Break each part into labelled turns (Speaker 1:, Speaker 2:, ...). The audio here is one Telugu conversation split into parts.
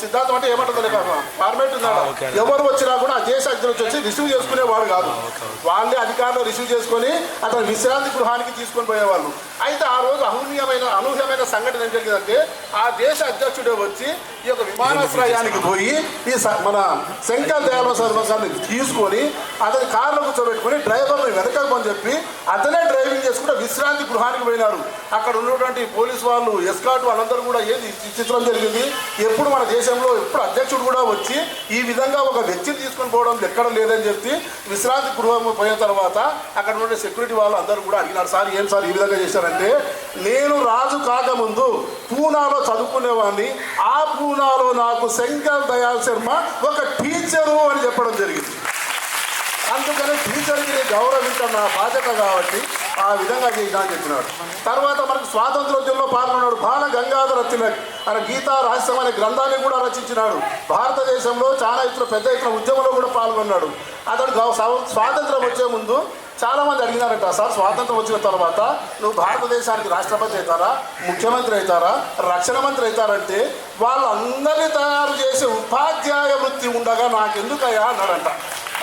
Speaker 1: సిద్ధాంతం అంటే ఏమంటుంది ఫార్మేట్ ఉందా. ఎవరు వచ్చినా కూడా ఆ దేశ అధ్యక్షుడు వచ్చి రిసీవ్ చేసుకునేవాడు కాదు. వాళ్ళే అధికారులు రిసీవ్ చేసుకొని అతను విశ్రాంతి గృహానికి తీసుకొని పోయేవాళ్ళు. అయితే ఆ రోజు అనూహ్యమైన అనూహ్యమైన సంఘటన ఏం జరిగిందంటే ఆ దేశ అధ్యక్షుడే వచ్చి ఈ యొక్క విమానాశ్రయానికి పోయి ఈ మన శంకర్ దయాళ గారిని తీసుకొని అతని కారులో కూర్చోబెట్టుకొని డ్రైవర్ని వెనకమని చెప్పి అతనే డ్రైవింగ్ చేసుకుంటే విశ్రాంతి గృహానికి పోయినారు. అక్కడ ఉన్నటువంటి పోలీసు వాళ్ళు ఎస్కాట్ వాళ్ళందరూ కూడా ఏది చిత్రం జరిగింది? ఎప్పుడు మన దేశంలో ఎప్పుడు అధ్యక్షుడు కూడా వచ్చి ఈ విధంగా ఒక వ్యక్తిని తీసుకొని పోవడం ఎక్కడ లేదని చెప్పి విశ్రాంతి గృహం పోయిన తర్వాత అక్కడ ఉండే సెక్యూరిటీ వాళ్ళు అందరూ కూడా అడిగినారు సార్ ఏం సార్ ఈ విధంగా చేశారంటే నేను రాజు కాకముందు పూనాలో చదువుకునేవాడిని ఆ పూనాలో నాకు శంకర్ దయాల్ శర్మ ఒక టీచరు అని చెప్పడం జరిగింది. అందుకని టీచర్కి గౌరవించడం నా బాధ్యత కాబట్టి ఆ విధంగా చేసినా అని చెప్పినాడు. తర్వాత మనకు స్వాతంత్రోద్యమంలో పాల్గొన్నాడు బాల గంగాధర తిలక్ ఆయన గీతా రహస్యం అనే గ్రంథాన్ని కూడా రచించినాడు. భారతదేశంలో చాలా ఇతర పెద్ద ఎత్తున ఉద్యమంలో కూడా పాల్గొన్నాడు. అతడు స్వాతంత్రం వచ్చే ముందు చాలామంది అడిగినారంట సార్ స్వాతంత్రం వచ్చిన తర్వాత నువ్వు భారతదేశానికి రాష్ట్రపతి అవుతారా ముఖ్యమంత్రి అవుతారా రక్షణ మంత్రి అవుతారంటే వాళ్ళందరినీ తయారు చేసే ఉపాధ్యాయ వృత్తి ఉండగా నాకెందుకయ్యా అన్నాడంట.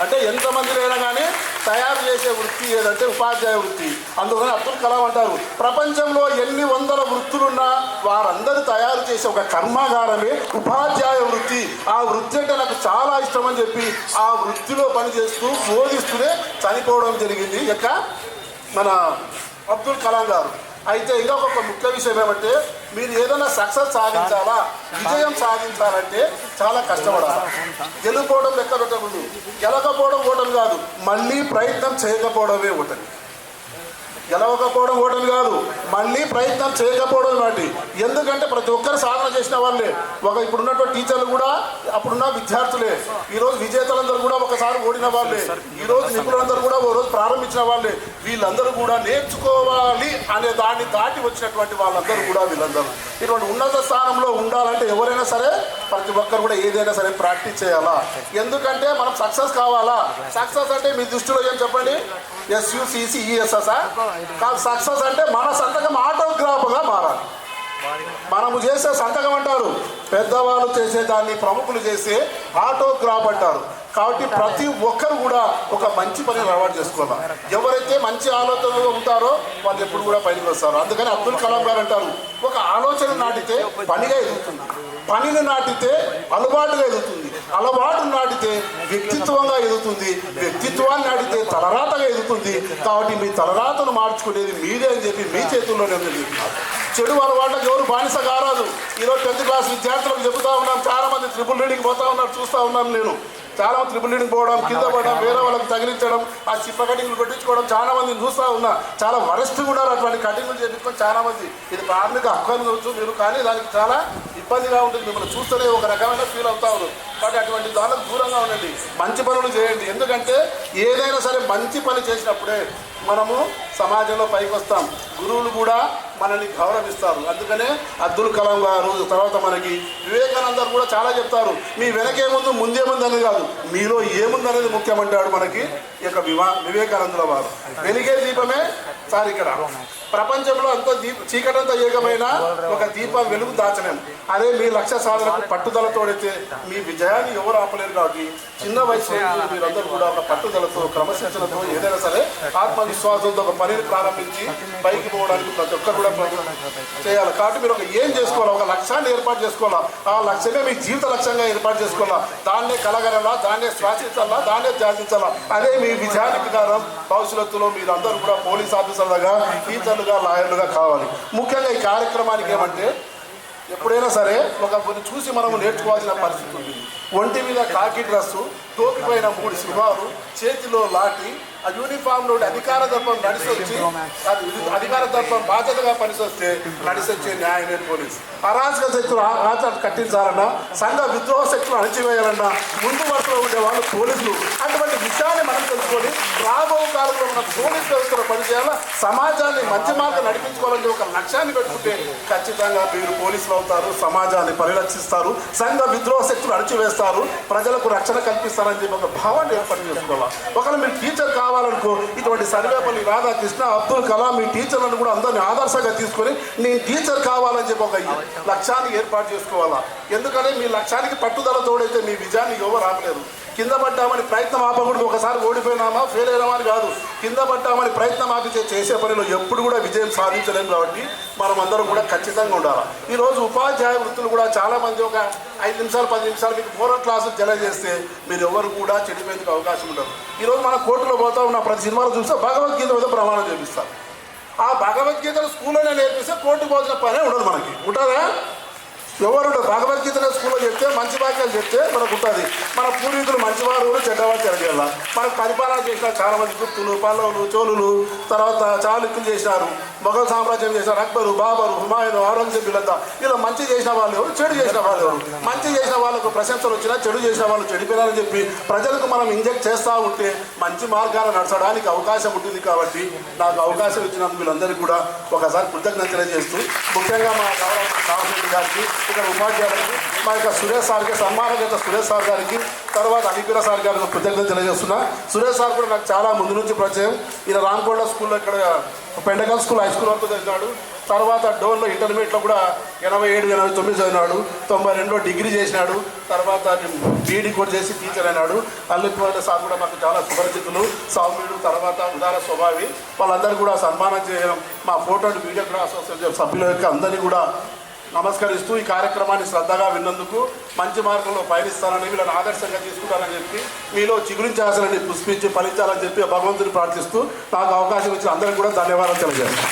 Speaker 1: అంటే ఎంతమంది అయినా కానీ తయారు చేసే వృత్తి ఏదంటే ఉపాధ్యాయ వృత్తి. అందుకని అబ్దుల్ కలాం అంటారు ప్రపంచంలో ఎన్ని వందల వృత్తులున్నా వారందరూ తయారు చేసే ఒక కర్మాగారమే ఉపాధ్యాయ వృత్తి. ఆ వృత్తి అంటే నాకు చాలా ఇష్టం అని చెప్పి ఆ వృత్తిలో పనిచేస్తూ బోధిస్తూనే చనిపోవడం జరిగింది. యొక్క మన అబ్దుల్ కలాం గారు. అయితే ఇంకా ఒక ముఖ్య విషయం ఏమంటే మీరు ఏదైనా సక్సెస్ సాధించాలా విజయం సాధించాలంటే చాలా కష్టపడాలి. గెలుపోవడం లెక్క పెట్టకూడదు. గెలకపోవడం ఓటమి కాదు. మళ్ళీ ప్రయత్నం చేయకపోవడమే ఓటమి. గెలవకపోవడం ఓటమి కాదు. మళ్ళీ ప్రయత్నం చేయకపోవడం వాటి ఎందుకంటే ప్రతి ఒక్కరు సాధన చేసిన వాళ్ళే. ఒక ఇప్పుడున్నటువంటి టీచర్లు కూడా అప్పుడున్న విద్యార్థులే. ఈరోజు విజేతలందరూ కూడా ఒకసారి ఓడిన వాళ్ళే. ఈ రోజు నిపుణులందరూ కూడా ఓ రోజు ప్రారంభించిన వాళ్ళే. వీళ్ళందరూ కూడా నేర్చుకోవాలి అనే దాన్ని దాటి వచ్చినటువంటి వాళ్ళందరూ కూడా వీళ్ళందరూ. ఇటువంటి ఉన్నత స్థానంలో ఉండాలంటే ఎవరైనా సరే ప్రతి ఒక్కరు కూడా ఏదైనా సరే ప్రాక్టీస్ చేయాలా? ఎందుకంటే మనం సక్సెస్ కావాలా? సక్సెస్ అంటే మీ దృష్టిలో ఏం చెప్పండి? ఎస్యుసిసిఈఎస్ఎస్ కాదు సక్సెస్ అంటే మన సంతకం ఆటోగ్రాఫ్గా మారాలి. మనము చేసే సంతకం అంటారు పెద్దవాళ్ళు చేసే దాన్ని ప్రముఖులు చేసే ఆటోగ్రాఫ్ అంటారు. కాబట్టి ప్రతి ఒక్కరు కూడా ఒక మంచి పని అలవాటు చేసుకోవాలి. ఎవరైతే మంచి ఆలోచనలో ఉంటారో వాళ్ళు ఎప్పుడు కూడా పైకి వస్తారు. అందుకని అబ్దుల్ కలాం గారు అంటారు ఒక ఆలోచన నాటితే పనిగా ఎదుగుతుంది. పనిని నాటితే అలవాటుగా ఎదుగుతుంది. అలవాటు నాటితే వ్యక్తిత్వంగా ఎదుగుతుంది. వ్యక్తిత్వాన్ని నాటితే తలరాతగా ఎదుగుతుంది. కాబట్టి మీ తలరాతను మార్చుకునేది మీదే అని చెప్పి మీ చేతుల్లోనే ఉంది చెప్తున్నారు. చెడు అలవాట్లకు ఎవరు బానిస కారాదు ఈరోజు టెన్త్ క్లాస్ విద్యార్థులకు చెబుతా ఉన్నాం చాలా మంది ట్రిపుల్ రీడింగ్ పోతా ఉన్నారు చూస్తా ఉన్నాను నేను. చాలా మంది ట్రిపుల్ రీడింగ్ పోవడం కింద పడడం వేరే వాళ్ళకి తగిలించడం ఆ చిప్ప కటింగ్లు కొట్టించుకోవడం చాలా మందిని చూస్తా ఉన్నా. చాలా వరస్ట్గా ఉన్నారు అటువంటి కటింగ్లు చేపించుకొని చాలా మంది. ఇది ప్రాథమిక హక్కు అనుకోవచ్చు మీరు కానీ దానికి చాలా ఇబ్బందిగా ఉంటుంది. మిమ్మల్ని చూస్తేనే ఒక రకమైన ఫీల్ అవుతా ఉన్నారు కాబట్టి అటువంటి దానికి దూరంగా ఉండండి. మంచి పనులు చేయండి. ఎందుకంటే ఏదైనా సరే మంచి పని చేసినప్పుడే మనము సమాజంలో పైకి వస్తాం. గురువులు కూడా మనల్ని గౌరవిస్తారు. అందుకనే అబ్దుల్ కలాం గారు తర్వాత మనకి వివేకానంద కూడా చాలా చెప్తారు. మీ వెనకేముందు ముందేముంది అనేది కాదు మీలో ఏముంది అనేది ముఖ్యమంటాడు మనకి? ఈ యొక్క వివా వివేకానందుల వారు వెలిగే దీపమే సార్ ఇక్కడ. ప్రపంచంలో అంత దీప చీకటంతా ఏకమైన ఒక దీపం వెలుగు దాచలేం. అదే మీ లక్ష్య సాధనకు పట్టుదలతోడైతే మీ విజయాన్ని ఎవరు ఆపలేరు కాబట్టి చిన్న వయసు మీరందరూ కూడా ఒక పట్టుదలతో క్రమశిక్షణతో ఏదైనా సరే ఆత్మవిశ్వాసంతో ఒక పనిని ప్రారంభించి పైకి పోవడానికి ప్రతి ఒక్కరు కూడా చేయాలి. కాబట్టి మీరు ఒక ఏం చేసుకోవాలా? ఒక లక్ష్యాన్ని ఏర్పాటు చేసుకోవాలా? ఆ లక్ష్యమే మీ జీవిత లక్ష్యంగా ఏర్పాటు చేసుకోవాలా? దాన్నే కలగలలా దాన్నే శ్వాసించాలా? దాన్నే ధ్యాసించాలా అదే మీ విజయానికి ప్రకారం భవిష్యత్తులో మీరందరూ కూడా పోలీస్ ఆఫీసర్లుగా టీచర్లుగా లాయర్లుగా కావాలి. ముఖ్యంగా ఈ కార్యక్రమానికి ఏమంటే ఎప్పుడైనా సరే ఒక కొన్ని చూసి మనము నేర్చుకోవాల్సిన పరిస్థితి ఉంది. ఒంటి మీద కాకి డ్రస్సు టోపిపైన మూడు సింహాలు చేతిలో లాటి ఆ యూనిఫామ్లో అధికార దర్పం నడిచి వచ్చి అధికార దర్పం బాధ్యతగా పనిచొస్తే నడిచి వచ్చే పోలీస్. అరాజక శక్తులు ఆ- ఆచరణ కట్టించాలన్నా సంఘ విద్రోహ శక్తులు అణచివేయాలన్నా ముందు వరుసలో ఉండే వాళ్ళు పోలీసులు. అటువంటి విషయాన్ని తెలుసుకొని రాబో కాలంలో మన పోలీస్ వ్యవస్థలో పనిచేయాలా సమాజాన్ని మంచి మార్గం నడిపించుకోవాలని ఒక లక్ష్యాన్ని పెట్టుకుంటే ఖచ్చితంగా మీరు పోలీసులు అవుతారు సమాజాన్ని పరిరక్షిస్తారు సంఘ విద్రోహ శక్తులు అణచివేస్తారు ప్రజలకు రక్షణ కల్పిస్తారని చెప్పి ఒక భావాన్ని ఏర్పాటు చేసుకోవాలి? ఒకవేళ మీరు టీచర్ కావాలనుకో ఇటువంటి సర్వేపల్లి రాధాకృష్ణ అబ్దుల్ కలాం మీ టీచర్లను కూడా అందరినీ ఆదర్శంగా తీసుకొని నేను టీచర్ కావాలని చెప్పి ఒక లక్ష్యాన్ని ఏర్పాటు చేసుకోవాలా? ఎందుకంటే మీ లక్ష్యానికి పట్టుదల తోడైతే మీ విజయాన్ని ఎవరు ఆపలేరు. కింద పడ్డామని ప్రయత్నం ఆపకూడదు ఒకసారి ఓడిపోయినామా ఫెయిల్ అయినామా అని కాదు. కింద పడ్డామని ప్రయత్నం ఆపితే చేసే పనిలో ఎప్పుడు కూడా విజయం సాధించలేము కాబట్టి మనం అందరం కూడా ఖచ్చితంగా ఉండాలి. ఈరోజు ఉపాధ్యాయ వృత్తులు కూడా చాలామంది ఒక ఐదు నిమిషాలు పది నిమిషాలు మీకు మోరల్ క్లాసులు జల చేస్తే మీరు ఎవరు కూడా చెడిపోయేందుకు అవకాశం ఉండదు. ఈరోజు మన కోర్టులో పోతా ఉన్న ప్రతి సినిమాలో చూస్తే భగవద్గీత మీద ప్రమాణం చేపిస్తారు. ఆ భగవద్గీతను స్కూల్లోనే నేర్పిస్తే కోర్టు పోసిన పనే ఉండదు మనకి. ఉంటుందా? ఎవరు భగవద్గీతనే స్కూల్లో చెప్తే మంచి వాక్యాలు చెప్తే మనకు ఉంటుంది మన పూర్వీకులు మంచివారు చెడ్డవారు తిరగల మనకు పరిపాలన చేసిన చాలా మంది గుప్తులు పల్లవులు చోళులు తర్వాత చాళుక్యులు చేసినారు. మొఘల్ సామ్రాజ్యం చేసిన అక్బరు బాబరు హుమాయూన్ ఔరంగజేబ్ వీళ్ళంతా. ఇలా మంచి చేసిన వాళ్ళు ఎవరు? చెడు చేసిన వాళ్ళు ఎవరు? మంచి చేసిన వాళ్ళకు ప్రశంసలు వచ్చినా చెడు చేసిన వాళ్ళు చెడిపోయారని చెప్పి ప్రజలకు మనం ఇంజెక్ట్ చేస్తూ ఉంటే మంచి మార్గాలు నడచడానికి అవకాశం ఉంటుంది కాబట్టి నాకు అవకాశం ఇచ్చిన వీళ్ళందరికీ కూడా ఒకసారి కృతజ్ఞతలు చేస్తూ ముఖ్యంగా మా గౌరవ గారికి ఇక్కడ ఉపాధ్యాయులకు మా యొక్క సురేష్ సార్కి సన్మానగత సురేష్ సార్ గారికి తర్వాత అనిపిర సార్ గారికి కృతజ్ఞత తెలియజేస్తున్నా. సురేష్ సార్ కూడా నాకు చాలా ముందు నుంచి పరిచయం. ఈయన రామకొండ స్కూల్లో ఇక్కడ పెండకల్ స్కూల్ హై స్కూల్ వరకు చదివినాడు. తర్వాత డోన్లో ఇంటర్మీడియట్లో కూడా ఎనభై ఏడు ఎనభై తొమ్మిది చదివినాడు. తొంభై రెండులో డిగ్రీ చేసినాడు. తర్వాత బీఈడి కూడా చేసి టీచర్ అయినాడు. అల్లుకుమార్ సార్ కూడా మాకు చాలా సుపరిచితులు సౌమ్యుడు తర్వాత ఉదార స్వభావి. వాళ్ళందరూ కూడా సన్మానం చేయడం మా ఫోటో వీడియోగ్రాఫ్ అసోసియేషన్ సభ్యుల యొక్క అందరినీ కూడా నమస్కరిస్తూ ఈ కార్యక్రమాన్ని శ్రద్ధగా విన్నందుకు మంచి మార్గంలో పయనిస్తానని వీళ్ళని ఆదర్శంగా తీసుకుంటానని చెప్పి మీలో చిగురించాల్సిన పుష్పించి ఫలించాలని చెప్పి ఆ భగవంతుని ప్రార్థిస్తూ నాకు అవకాశం ఇచ్చిన అందరికీ కూడా ధన్యవాదాలు తెలియజేస్తాను.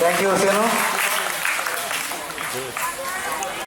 Speaker 2: థ్యాంక్ యూ సేను